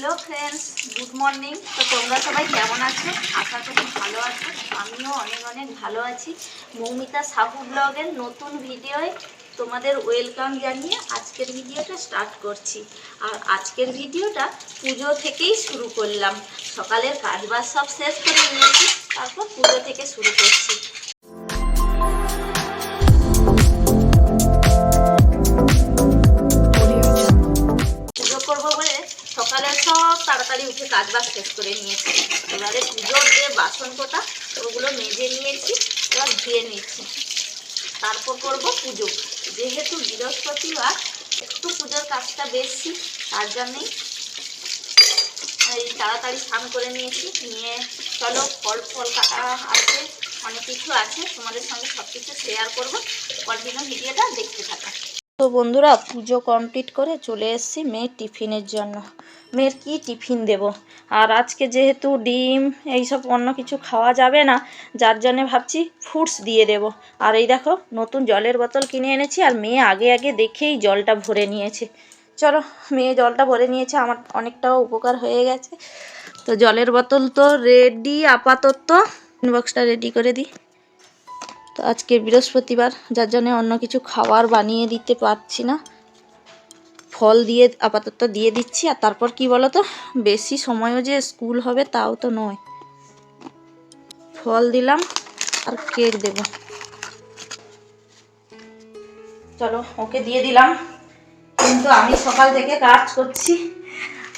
Hello friends, good morning. তো তোমরা সবাই কেমন আছো? আশা করি ভালো আছো। আমিও অনেক অনেক ভালো আছি। মৌমিতা সাহু ব্লগের নতুন ভিডিওয় তোমাদের ওয়েলকাম জানিয়ে আজকের ভিডিওটা স্টার্ট করছি। আর আজকের ভিডিওটা পুজো থেকেই শুরু করলাম। সকালের কাজবাজ সব শেষ করে নিয়েছি, তারপর পুজো থেকে শুরু করছি। বাজ শেষ করে নিয়েছি। এবারে পুজোর যে বাসন কোটা, ওগুলো মেজে নিয়েছি, এবার ধুয়ে নিচ্ছি। তারপর করব পুজো। যেহেতু বৃহস্পতিবার, একটু পুজোর কাজটা বেশি, তার জন্যেই এই তাড়াতাড়ি স্নান করে নিয়েছি। নিয়ে চলো, ফল ফল কাটা আছে, অনেক কিছু আছে, তোমাদের সঙ্গে সব কিছু শেয়ার করব কন্টিনিউ ভিডিওটা দেখতে থাকা। তো বন্ধুরা, পুজো কমপ্লিট করে চলে এসেছি মেয়ের টিফিনের জন্য। মেয়ের কি টিফিন দেব? আর আজকে যেহেতু ডিম, এইসব অন্য কিছু খাওয়া যাবে না, যার জন্য ভাবছি ফ্রুটস দিয়ে দেব। আর এই দেখো, নতুন জলের বোতল কিনে এনেছি আর মেয়ে আগে আগে দেখেই জলটা ভরে নিয়েছে। চলো, মেয়ে জলটা ভরে নিয়েছে, আমার অনেকটাও উপকার হয়ে গেছে। তো জলের বোতল তো রেডি আপাতত বক্সটা রেডি করে দিই। তো আজকে বৃহস্পতিবার, যার জন্য অন্য কিছু খাবার বানিয়ে দিতে পারছি না। ফল দিয়ে, আপাতত দিয়ে দিচ্ছি। আর তারপর কি বলো তো বেশি সময়ও যে স্কুল হবে তাও তো নয়। ফল দিলাম আর কেক দেব। চলো, ওকে দিয়ে দিলাম। কিন্তু আমি সকাল থেকে কাজ করছি।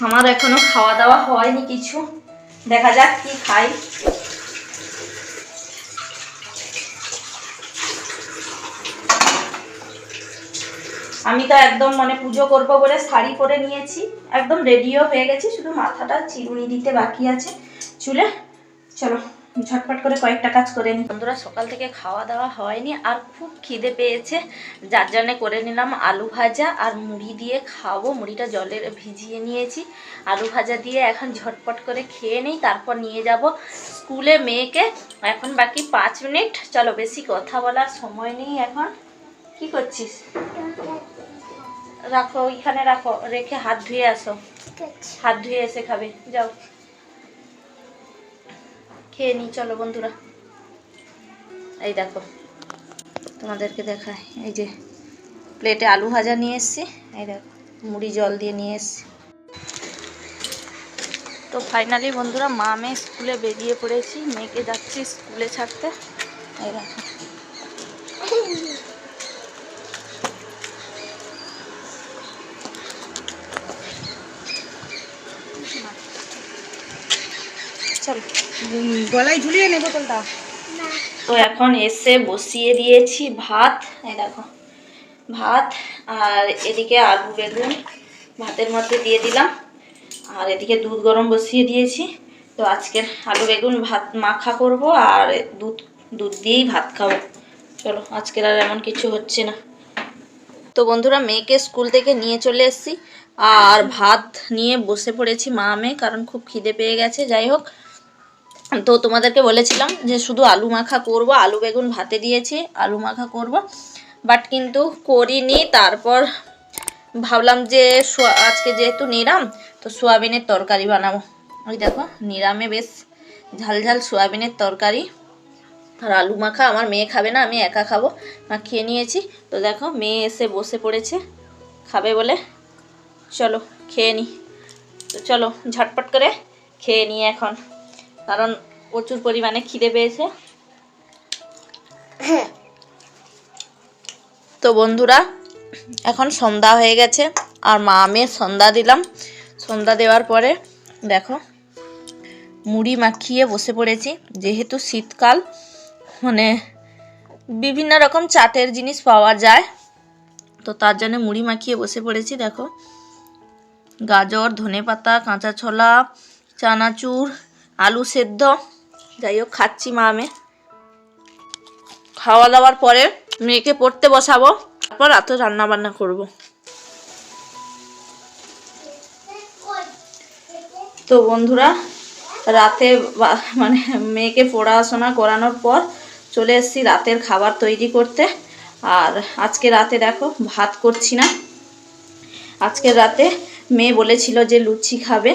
আমার এখনও খাওয়া দাওয়া হয়নি কিছু। দেখা যাক কি খাই। আমি তো একদম মানে পুজো করব বলে শাড়ি পরে নিয়েছি। একদম রেডিও হয়ে গেছি, শুধু মাথাটা চিরুনি দিতে বাকি আছে। চুলে, চলো, ঝটপট করে কয়েকটা কাজ করে নিই বন্ধুরা, সকাল থেকে খাওয়া দাওয়া হয়নি, আর খুব খিদে পেয়েছে। যার জন্যে করে নিলাম আলু ভাজা আর মুড়ি দিয়ে খাব। মুড়িটা জলে ভিজিয়ে নিয়েছি। আলু ভাজা দিয়ে এখন ঝটপট করে খেয়ে নিই, তারপর নিয়ে যাব স্কুলে মেয়েকে। এখন বাকি পাঁচ মিনিট। চলো, বেশি কথা বলার সময় নেই এখন। কি করছিস? রাখো ওইখানে রাখো, রেখে হাত ধুয়ে আসো। হাত ধুয়ে এসে খাবে, যাও। খেয়ে নি, চলো বন্ধুরা। এই দেখো, তোমাদেরকে দেখায়। এই যে, প্লেটে আলু ভাজা নিয়ে এসছি। এই দেখো, মুড়ি জল দিয়ে নিয়ে এসছি। তো ফাইনালি বন্ধুরা, মা মেয়ে স্কুলে বেরিয়ে পড়েছি। মেয়েকে যাচ্ছি স্কুলে ছাড়তে। এই দেখো। গলায় ঝুলিয়ে নে বোতলটা। তো এখন এসে বসিয়ে দিয়েছি ভাত, এই দেখো, ভাত আর এদিকে আলু বেগুন ভাতের মধ্যে দিয়ে দিলাম। আর এদিকে দুধ গরম বসিয়ে দিয়েছি। তো আজকের আলু বেগুন ভাত মাখা করব আর দুধ দুধ দিয়েই ভাত খাব। চলো, আজকের আর এমন কিছু হচ্ছে না। তো বন্ধুরা, মেয়েকে স্কুল থেকে নিয়ে চলে এসেছি। আর ভাত নিয়ে বসে পড়েছি মা মেয়ে কারণ খুব খিদে পেয়ে গেছে। যাই হোক তো তোমাদেরকে বলেছিলাম যে শুধু আলু মাখা করব, আলু বেগুন ভাতে দিয়েছি, আলু মাখা করব। বাট কিন্তু করিনি, তারপর ভাবলাম যে আজকে যেহেতু নিরাম, তো সোয়াবিনের তরকারি বানাবো। ওই দেখো, নিরামে বেশ ঝাল ঝাল সোয়াবিনের তরকারি। আর আলু মাখা, আমার মেয়ে খাবে না, আমি একা খাব। মাখিয়ে নিয়েছি। তো দেখো, মেয়ে এসে বসে পড়েছে, খাবে বলে। চলো, খেয়ে নিই তো চলো, ঝটপট করে খেয়ে নিই এখন। কারণ প্রচুর পরিমাণে খিদে পেয়েছে। তো বন্ধুরা এখন সন্ধ্যা হয়ে গেছে আর মা মেয়ে সন্ধ্যা দিলাম। সন্ধ্যা দেওয়ার পরে দেখো মুড়ি মাখিয়ে বসে পড়েছি। যেহেতু শীতকাল মানে বিভিন্ন রকম চাটের জিনিস পাওয়া যায় তো তার জন্য মুড়ি মাখিয়ে বসে পড়েছি দেখো। গাজর ধনেপাতা কাঁচা ছোলা চানাচুর আলু সেদ্ধ। যাই হোক খাচ্ছি মা আমি। খাওয়া দাওয়ার পরে মেয়েকে পড়তে বসাবো। তারপর রাতে রান্না বান্না করব। তো বন্ধুরা, রাতে মানে মেয়েকে পড়াশোনা করানোর পর চলে এসেছি রাতের খাবার তৈরি করতে। আর আজকে রাতে দেখো, ভাত করছি না। আজকে রাতে মেয়ে বলেছিল যে লুচি খাবে।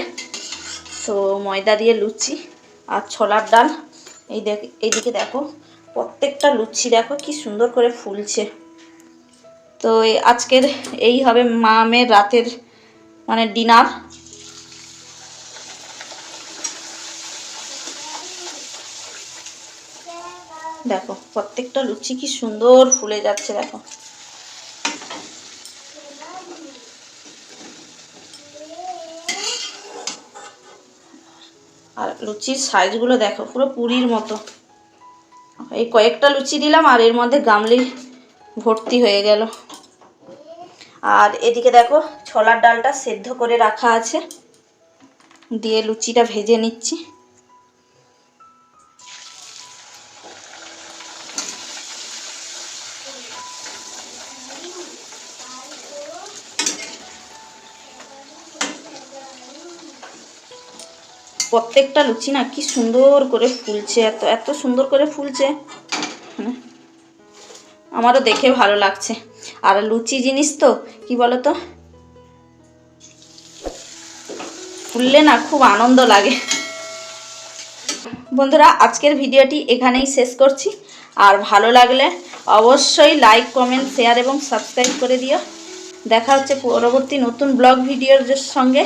তো ময়দা দিয়ে লুচি আর ছোলার ডাল। এই দেখ, এইদিকে দেখো, প্রত্যেকটা লুচি দেখো কি সুন্দর করে ফুলছে। তো আজকের এই হবে মা মেয়ের রাতের মানে ডিনার। দেখো, প্রত্যেকটা লুচি কি সুন্দর ফুলে যাচ্ছে, দেখো। লুচির সাইজগুলো দেখো, পুরো পুরীর মতো। এই কয়েকটা লুচি দিলাম আর এর মধ্যে গামলি ভর্তি হয়ে গেল। আর এদিকে দেখো, ছোলার ডালটা সেদ্ধ করে রাখা আছে। দিয়ে লুচিটা ভেজে নিচ্ছি। প্রত্যেকটা লুচি না কি সুন্দর করে ফুলছে, এত এত সুন্দর করে ফুলছে। আমারও দেখে ভালো লাগছে। আর লুচি জিনিস তো, কি বলো তো ফুললে না খুব আনন্দ লাগে। বন্ধুরা, আজকের ভিডিওটি এখানেই শেষ করছি। আর ভালো লাগলে অবশ্যই লাইক কমেন্ট শেয়ার এবং সাবস্ক্রাইব করে দিও। দেখা হচ্ছে পরবর্তী নতুন ব্লগ ভিডিওর সঙ্গে।